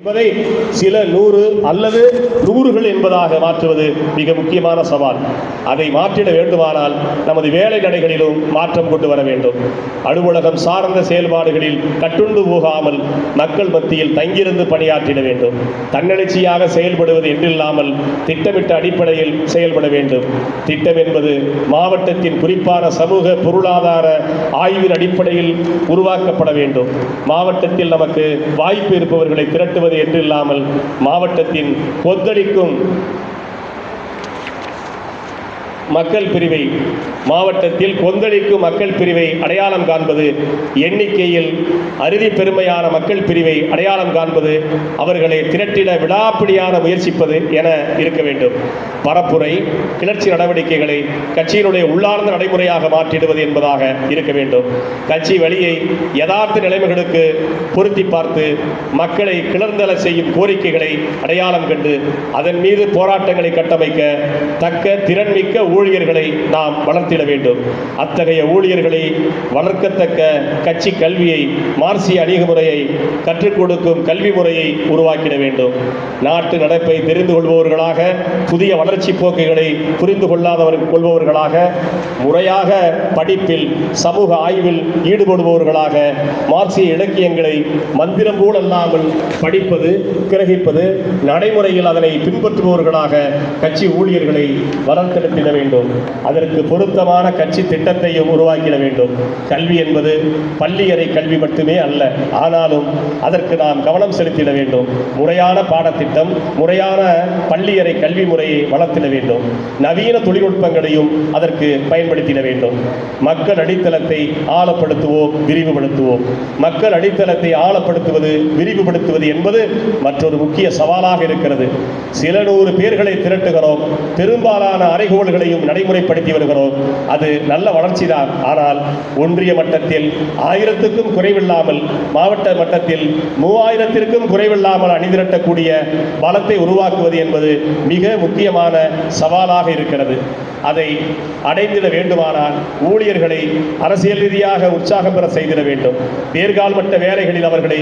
என்பதை சில நூறு அல்லது நூறுகள் என்பதாக மாற்றுவது மிக முக்கியமான சவால். அதை மாற்றிட வேண்டுமானால் நமது வேலை நடைகளிலும் மாற்றம் கொண்டு வர வேண்டும். அலுவலகம் சார்ந்த செயல்பாடுகளில் கட்டுண்டு போகாமல் மக்கள் மத்தியில் தங்கியிருந்து பணியாற்றிட வேண்டும். தன்னெழுச்சியாக செயல்படுவது என்றில்லாமல் திட்டமிட்ட அடிப்படையில் செயல்பட வேண்டும். திட்டம் என்பது மாவட்டத்தின் குறிப்பான சமூக பொருளாதார ஆய்வின் அடிப்படையில் உருவாக்கப்பட வேண்டும். மாவட்டத்தில் நமக்கு வாய்ப்பு இருப்பவர்களை திரட்டுவது என்றில்லாமல் மாவட்டத்தின் கொத்தளிக்கும் மக்கள் பிரிவை மாவட்டத்தில் கொந்தளிக்கும் மக்கள் பிரிவை அடையாளம் காண்பது எண்ணிக்கையில் அறுதி பெருமையான மக்கள் பிரிவை அடையாளம் காண்பது அவர்களை திரட்டிட விடாப்பிடியான முயற்சிப்பது என இருக்க வேண்டும். பரப்புரை கிளர்ச்சி நடவடிக்கைகளை கட்சியினுடைய உள்ளார்ந்த நடைமுறையாக மாற்றிடுவது என்பதாக இருக்க வேண்டும். கட்சி வழியை யதார்த்த நிலைமைகளுக்கு பொருத்தி பார்த்து மக்களை கிளர்ந்தல செய்யும் கோரிக்கைகளை அடையாளம் கண்டு அதன் மீது போராட்டங்களை கட்டமைக்க தக்க திறன்மிக்க ஊழியர்களை நாம் வளர்த்திட வேண்டும். அத்தகைய ஊழியர்களை வளர்க்கத்தக்க கட்சி கல்வியை மார்சிய அணுகுமுறையை கற்றுக் கொடுக்கும் கல்வி முறையை உருவாக்கிட வேண்டும். நாட்டு நடப்பை தெரிந்து கொள்பவர்களாக புதிய வளர்ச்சி போக்குகளை புரிந்து கொள்ளாதவர் கொள்பவர்களாக முறையாக படிப்பில் சமூக ஆய்வில் ஈடுபடுபவர்களாக மார்க்சிய இலக்கியங்களை மந்திரம் போலல்லாமல் படிப்பது கிரகிப்பது நடைமுறையில் அதனை பின்பற்றுபவர்களாக கட்சி ஊழியர்களை வளர்த்தெடுத்திட வேண்டும். அதற்கு பொருத்தமான கட்சி திட்டத்தையும் உருவாக்கிட வேண்டும். கல்வி என்பது பள்ளியறை கல்வி மட்டுமே அல்ல. ஆனாலும் அதற்கு நாம் கவனம் செலுத்திட வேண்டும். முறையான பாடத்திட்டம் முறையான பள்ளியறை கல்வி முறையை வளர்த்திட வேண்டும். நவீன தொழில்நுட்பங்களையும் அதற்கு பயன்படுத்திட வேண்டும். மக்கள் அடித்தளத்தை ஆழப்படுத்துவோம் விரிவுபடுத்துவோம். மக்கள் அடித்தளத்தை ஆழப்படுத்துவது விரிவுபடுத்துவது என்பது மற்றொரு முக்கிய சவாலாக இருக்கிறது. சில நூறு பேர்களை திரட்டுகிறோம். பெரும்பாலான அறைகோள்களை அறைகோள்களையும் நடைமுறைப்படுத்தி வருகிறோம். அது நல்ல வளர்ச்சிதான். ஆனால் ஒன்றிய மட்டத்தில் ஆயிரத்துக்கும் குறைவில்லாமல் மாவட்ட மட்டத்தில் மூவாயிரத்திற்கும் குறைவில்லாமல் அணிதிரட்டக்கூடிய பலத்தை உருவாக்குவது என்பது மிக முக்கியமான சவாலாக இருக்கிறது. அதை அடைந்திட வேண்டுமானால் ஊழியர்களை அரசியல் ரீதியாக உற்சாகம் பெற செய்திட வேண்டும். நேர்கால் மட்ட வேலைகளில் அவர்களை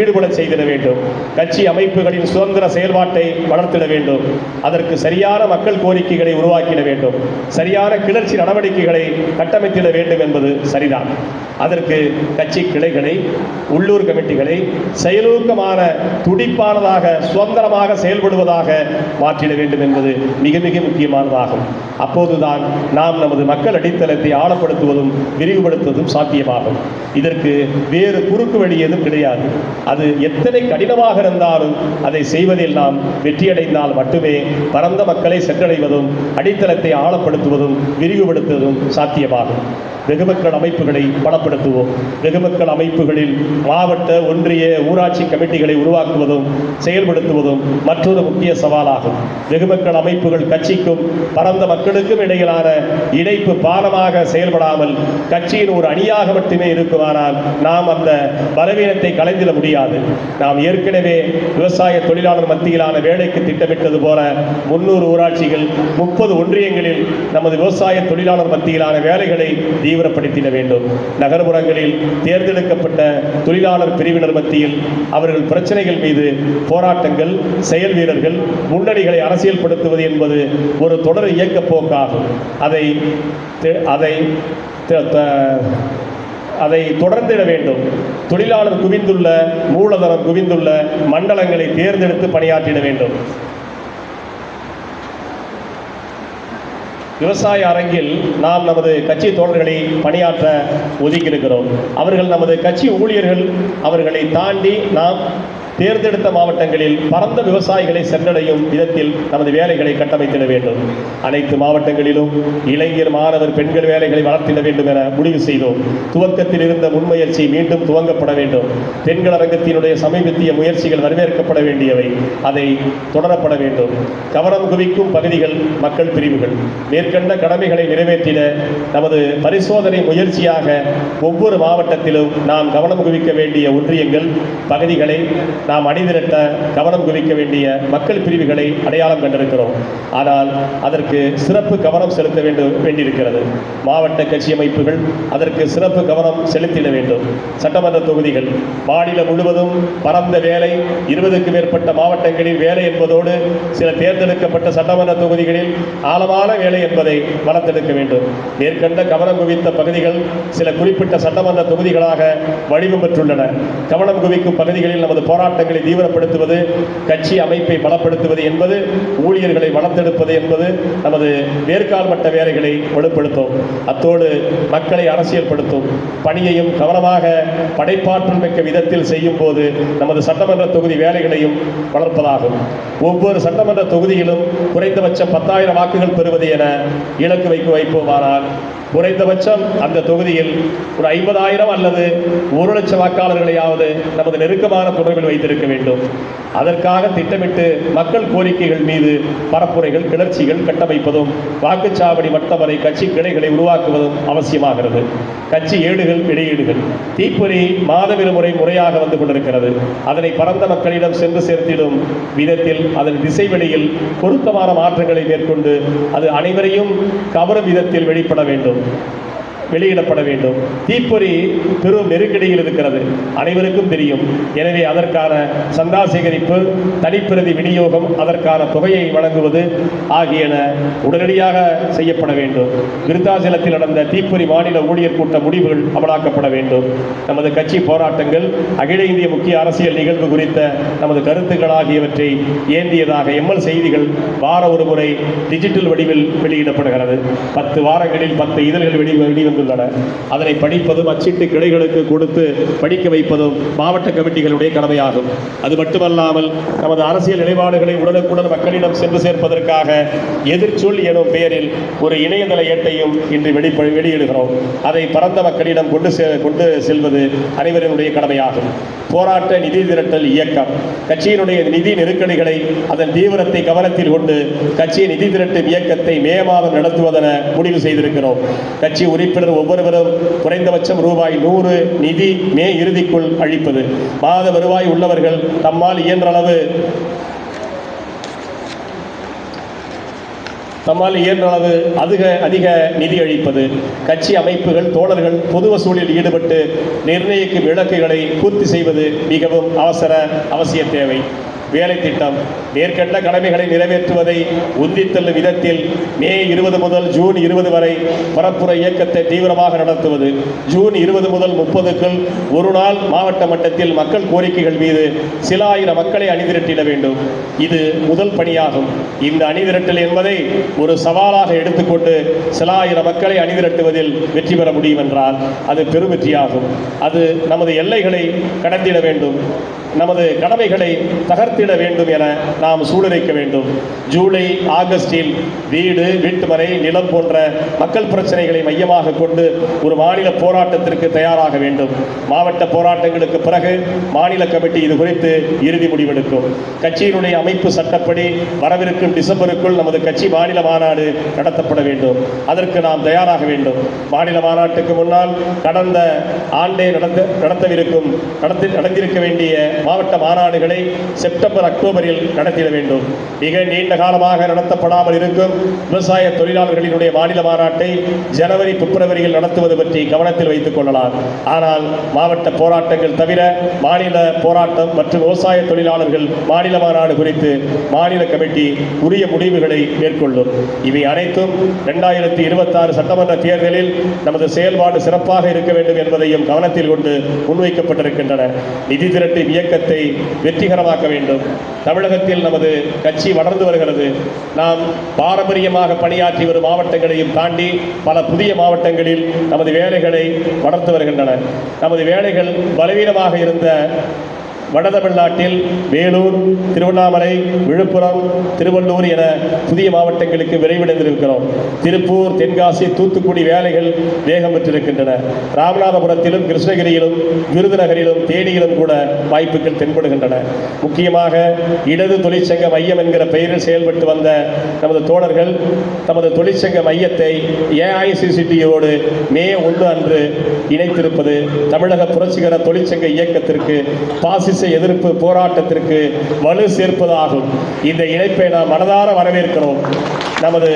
ஈடுபட செய்திட வேண்டும். கட்சி அமைப்புகளின் சுதந்திர செயல்பாட்டை வளர்த்திட வேண்டும். அதற்கு சரியான மக்கள் கோரிக்கைகளை உருவாக்கிட வேண்டும். சரியான கிளர்ச்சி நடவடிக்கைகளை கட்டமைத்திட வேண்டும் என்பது சரிதான். அதற்கு கட்சி கிளைகளை உள்ளூர் கமிட்டிகளை செயலூக்கமான துடிப்பானதாக சுதந்திரமாக செயல்படுவதாக மாற்றிட வேண்டும் என்பது மிக மிக முக்கியமானதாகும். அப்போதுதான் நாம் நமது மக்கள் அடித்தளத்தை ஆழப்படுத்துவதும் விரிவுபடுத்துவதும் சாத்தியமாகும். இதற்கு வேறு குறுக்கு வழி எதுவும் கிடையாது. அது எத்தனை கடினமாக இருந்தாலும் அதை செய்வதில் நாம் வெற்றியடைந்தால் மட்டுமே பரந்த மக்களை சென்றடைவதும் அடித்தளத்தை ஆழப்படுத்துவதும் விரிவுபடுத்துவதும் சாத்தியமாகும். வெகுமக்கள் அமைப்புகளை பலப்படுத்துவோம். வெகுமக்கள் அமைப்புகளில் மாவட்ட ஒன்றிய ஊராட்சி கமிட்டிகளை உருவாக்குவதும் செயல்படுத்துவதும் மற்றொரு முக்கிய சவாலாகும். வெகுமக்கள் அமைப்புகள் கட்சிக்கும் பரந்த மக்களுக்கும் இடையிலான இணைப்பு பாலமாக செயல்படாமல் கட்சியின் ஒரு அணியாக மட்டுமே இருக்குமானால் நாம் அந்த பலவீனத்தை கலைந்திட முடியாது. நாம் ஏற்கனவே விவசாய தொழிலாளர் மத்தியிலான வேலைக்கு திட்டமிட்டது போல முன்னூறு ஊராட்சிகள் முப்பது ஒன்றியங்களில் நமது விவசாய தொழிலாளர் மத்தியிலான வேலைகளை தீவிரப்படுத்திட வேண்டும். நகர்ப்புறங்களில் தேர்ந்தெடுக்கப்பட்ட தொழிலாளர் பிரிவினர் மத்தியில் அவர்கள் பிரச்சனைகள் மீது போராட்டங்கள் செயல் வீரர்கள் முன்னணிகளை அரசியல்படுத்துவது என்பது ஒரு தொடர் இயக்க போக்காகும். அதை அதை அதை தொடர்ந்திட வேண்டும். தொழிலாளர் குவிந்துள்ள மூலதனம் குவிந்துள்ள மண்டலங்களை தேர்ந்தெடுத்து பணியாற்றிட வேண்டும். விவசாய அரங்கில் நாம் நமது கட்சி தோழர்களை பணியாற்ற ஒதுக்கியிருக்கிறோம். அவர்கள் நமது கட்சி ஊழியர்கள். அவர்களை தாண்டி நாம் தேர்ந்தெடுத்த மாவட்டங்களில் பரந்த விவசாயிகளை சென்றடையும் விதத்தில் நமது வேலைகளை கட்டமைத்திட வேண்டும். அனைத்து மாவட்டங்களிலும் இளைஞர் மாணவர் பெண்கள் வேலைகளை வளர்த்திட வேண்டும் என முடிவு செய்தோம். துவக்கத்தில் இருந்த முன்முயற்சி மீண்டும் துவங்கப்பட வேண்டும். பெண்கள் அரங்கத்தினுடைய சமீபத்திய முயற்சிகள் வரவேற்கப்பட வேண்டியவை. அதை தொடரப்பட வேண்டும். கவனம் குவிக்கும் பகுதிகள் மக்கள் பிரிவுகள். மேற்கண்ட கடமைகளை நிறைவேற்றிட நமது பரிசோதனை முயற்சியாக ஒவ்வொரு மாவட்டத்திலும் நாம் கவனம் குவிக்க வேண்டிய ஒன்றியங்கள் பகுதிகளை நாம் அணிதிரட்ட கவனம் குவிக்க வேண்டிய மக்கள் பிரிவுகளை அடையாளம் கண்டிருக்கிறோம். ஆனால் அதற்கு சிறப்பு கவனம் செலுத்த வேண்டும் வேண்டியிருக்கிறது. மாவட்ட கட்சி அமைப்புகள் அதற்கு சிறப்பு கவனம் செலுத்திட வேண்டும். சட்டமன்ற தொகுதிகள் மாநிலம் முழுவதும் பரந்த வேலை இருபதுக்கு மேற்பட்ட மாவட்டங்களில் வேலை என்பதோடு சில தேர்ந்தெடுக்கப்பட்ட சட்டமன்ற தொகுதிகளில் ஆழமான வேலை என்பதை வளர்த்தெடுக்க வேண்டும். மேற்கண்ட கவனம் குவித்த பகுதிகள் சில குறிப்பிட்ட சட்டமன்ற தொகுதிகளாக வடிவம் பெற்றுள்ளன. கவனம் குவிக்கும் பகுதிகளில் நமது போராட்டங்களை தீவிரப்படுத்துவது கட்சி அமைப்பை பலப்படுத்துவது என்பது ஊழியர்களை வளர்த்தெடுப்பது என்பது நமது வேர்க்கால் மட்ட வேலைகளை வலுப்படுத்தும். அத்தோடு மக்களை அரசியல்படுத்தும். பணியையும் கவனமாக படைப்பாற்றல் மிக்க விதத்தில் செய்யும் போது நமது சட்டமன்ற தொகுதி வேலைகளையும் வளர்ப்பதாகும். ஒவ்வொரு சட்டமன்ற தொகுதியிலும் குறைந்தபட்சம் பத்தாயிரம் வாக்குகள் பெறுவது என இலக்கு வைக்க வைப்போமானால் குறைந்தபட்சம் அந்த தொகுதியில் ஒரு ஐம்பதாயிரம் அல்லது ஒரு லட்சம் வாக்காளர்களையாவது நமது நெருக்கமான தொடர்பில் வைத்து வைத்திருக்க வேண்டும். அதற்காக திட்டமிட்டு மக்கள் கோரிக்கைகள் மீது பரப்புரைகள் கிளர்ச்சிகள் கட்டமைப்பதும் வாக்குச்சாவடி மட்டம் வரை கட்சி கிளைகளை உருவாக்குவதும் அவசியமாகிறது. கட்சி ஏடுகள் வெளியீடுகள் தீப்பொறி மாதவிரு முறை முறையாக வந்து கொண்டிருக்கிறது. அதனை பரந்த மக்களிடம் சென்று சேர்த்திடும் விதத்தில் அதன் திசைவெளியில் பொருத்தமான மாற்றங்களை மேற்கொண்டு அது அனைவரையும் கவரும் விதத்தில் வெளிப்பட வேண்டும். வெளியிடப்பட வேண்டும். தீப்பொறி பெரும் நெருக்கடியில் இருக்கிறது. அனைவருக்கும் தெரியும். எனவே அதற்கான சந்தா சேகரிப்பு தனிப்பிரதி விநியோகம் அதற்கான தொகையை வழங்குவது ஆகியன உடனடியாக செய்யப்பட வேண்டும். விருத்தாசலத்தில் நடந்த தீப்பொறி மாநில ஊழியர் கூட்ட முடிவுகள் அமலாக்கப்பட வேண்டும். நமது கட்சி போராட்டங்கள் அகில இந்திய முக்கிய அரசியல் நிகழ்வு குறித்த நமது கருத்துக்கள் ஆகியவற்றை ஏந்தியதாக எம்எல் செய்திகள் வார ஒரு முறை டிஜிட்டல் வடிவில் வெளியிடப்படுகிறது. பத்து வாரங்களில் பத்து இதழ்கள் வெளி வெளிவந்துள்ளன அதனை படிப்பதும் அச்சிட்டு கிளைகளுக்கு கொடுத்து படிக்க வைப்பதும் மாவட்ட கமிட்டிகளுடைய கடமையாகும். அது மட்டுமல்லாமல் நமது அரசியல் நிலைப்பாடுகளை உடனுக்குடன் மக்களிடம் சென்று சேர்ப்பதற்காக எதிர்ச்சொல் எனும் பெயரில் ஒரு இணையதள ஏட்டையும் இன்று வெளிப்ப வெளியிடுகிறோம். அதை பரந்த மக்களிடம் கொண்டு செ கொண்டு செல்வது அனைவருடைய கடமையாகும். போராட்ட நிதி திரட்டல் இயக்கம். கட்சியினுடைய நிதி நெருக்கடிகளை அதன் தீவிரத்தை கவனத்தில் கொண்டு கட்சி நிதி திரட்டும் இயக்கத்தை மே மாதம் நடத்துவதென முடிவு செய்திருக்கிறோம். கட்சி உறுப்பினர் ஒவ்வொருவரும் குறைந்தபட்சம் ரூபாய் நூறு நிதி மே இறுதிக்குள் அளிப்பது. மாத வருவாய் உள்ளவர்கள் தம்மால் இயன்ற அளவு தம்மால் இயன்ற அளவு அதிக அதிக நிதி அளிப்பது. கட்சி அமைப்புகள் தோழர்கள் பொது வசூலில் ஈடுபட்டு நிர்ணயிக்கும் இலக்குகளை பூர்த்தி செய்வது மிகவும் அவசர அவசிய தேவை. வேலை திட்டம். மேற்கண்ட கடமைகளை நிறைவேற்றுவதை உந்தித்தள்ளும் விதத்தில் மே இருபது முதல் ஜூன் இருபது வரை பரப்புரை இயக்கத்தை தீவிரமாக நடத்துவது. ஜூன் இருபது முதல் முப்பதுக்குள் ஒரு நாள் மாவட்ட மட்டத்தில் மக்கள் கோரிக்கைகள் மீது சில ஆயிரம் மக்களை அணிதிரட்டிட வேண்டும். இது முதல் பணியாகும். இந்த அணிதிரட்டல் என்பதை ஒரு சவாலாக எடுத்துக்கொண்டு சில ஆயிரம் மக்களை அணிதிரட்டுவதில் வெற்றி பெற முடியும் என்றால் அது பெருவெற்றியாகும். அது நமது எல்லைகளை கடந்திட வேண்டும். நமது கடமைகளை கட்டிட வேண்டும் என நாம் சூழலைக்க வேண்டும். ஜூலை ஆகஸ்டில் வீடு வீட்டுமனை நிலம் போன்ற மக்கள் பிரச்சனைகளை மையமாக கொண்டு ஒரு மாநில போராட்டத்திற்கு தயாராக வேண்டும். மாவட்ட போராட்டங்களுக்கு பிறகு மாநில கமிட்டி இது குறித்து இறுதி முடிவெடுக்கும். கட்சியினுடைய அமைப்பு சட்டப்படி வரவிருக்கும் டிசம்பருக்குள் நமது கட்சி மாநில மாநாடு நடத்தப்பட வேண்டும். அதற்கு நாம் தயாராக வேண்டும். மாநில மாநாட்டுக்கு முன்னால் கடந்த ஆண்டே நடத்த நடத்தவிருக்கும் நடத்தி நடந்திருக்க வேண்டிய மாவட்ட மாநாடுகளை செப்டம்பர் அக்டோபரில் நடத்திட வேண்டும். மிக நீண்ட காலமாக நடத்தப்படாமல் இருக்கும் விவசாய தொழிலாளர்களினுடைய மாநில மாநாட்டை ஜனவரி பிப்ரவரியில் நடத்துவது பற்றி கவனத்தில் வைத்துக் கொள்ளலாம். ஆனால் மாவட்ட போராட்டங்கள் தவிர மாநில போராட்டம் மற்றும் விவசாய தொழிலாளர்கள் மாநில மாநாடு குறித்து மாநில கமிட்டி உரிய முடிவுகளை மேற்கொள்ளும். இவை அனைத்தும் இரண்டாயிரத்தி இருபத்தாறு சட்டமன்ற தேர்தலில் நமது செயல்பாடு சிறப்பாக இருக்க வேண்டும் என்பதையும் கவனத்தில் கொண்டு முன்வைக்கப்பட்டிருக்கின்றன. நிதி திரட்டும் இயக்கத்தை வெற்றிகரமாக்க வேண்டும். தமிழகத்தில் நமது கட்சி வளர்ந்து வருகிறது. நாம் பாரம்பரியமாக பணியாற்றி வரும் மாவட்டங்களையும் தாண்டி பல புதிய மாவட்டங்களில் நமது வேலைகளை வளர்த்து வருகின்றன. நமது வேலைகள் பலவீனமாக இருந்த வடதமிழ்நாட்டில் வேலூர் திருவண்ணாமலை விழுப்புரம் திருவள்ளூர் என புதிய மாவட்டங்களுக்கு விரைவடைந்திருக்கிறோம் திருப்பூர் தென்காசி தூத்துக்குடி வேலைகள் வேகம் பெற்றிருக்கின்றன. ராமநாதபுரத்திலும் கிருஷ்ணகிரியிலும் விருதுநகரிலும் தேனியிலும் கூட வாய்ப்புகள் தென்படுகின்றன. முக்கியமாக இடது தொழிற்சங்க மையம் என்கிற பெயரில் செயல்பட்டு வந்த நமது தோழர்கள் தமது தொழிற்சங்க மையத்தை ஏஐசிசிடியோடு மே ஒன்று அன்று இணைத்திருப்பது தமிழக புரட்சிகர தொழிற்சங்க இயக்கத்திற்கு பாசிச பாசிச எதிர்ப்பு போராட்டத்திற்கு வலு சேர்ப்பதாகும். இந்த இணைப்பை நாம் மனதார வரவேற்கிறோம். நமது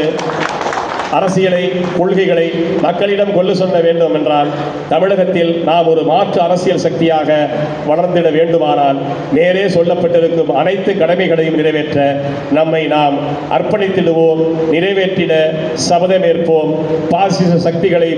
அரசியலை கொள்கைகளை மக்களிடம் கொண்டு சொல்ல வேண்டும் என்றால் தமிழகத்தில் நாம் ஒரு மாற்று அரசியல் சக்தியாக வளர்ந்திட வேண்டுமானால் நேரே சொல்லப்பட்டிருக்கும் அனைத்து கடமைகளையும் நிறைவேற்ற நம்மை நாம் அர்ப்பணித்திடுவோம் நிறைவேற்றிட சபதமேற்போம் பாசிச சக்திகளை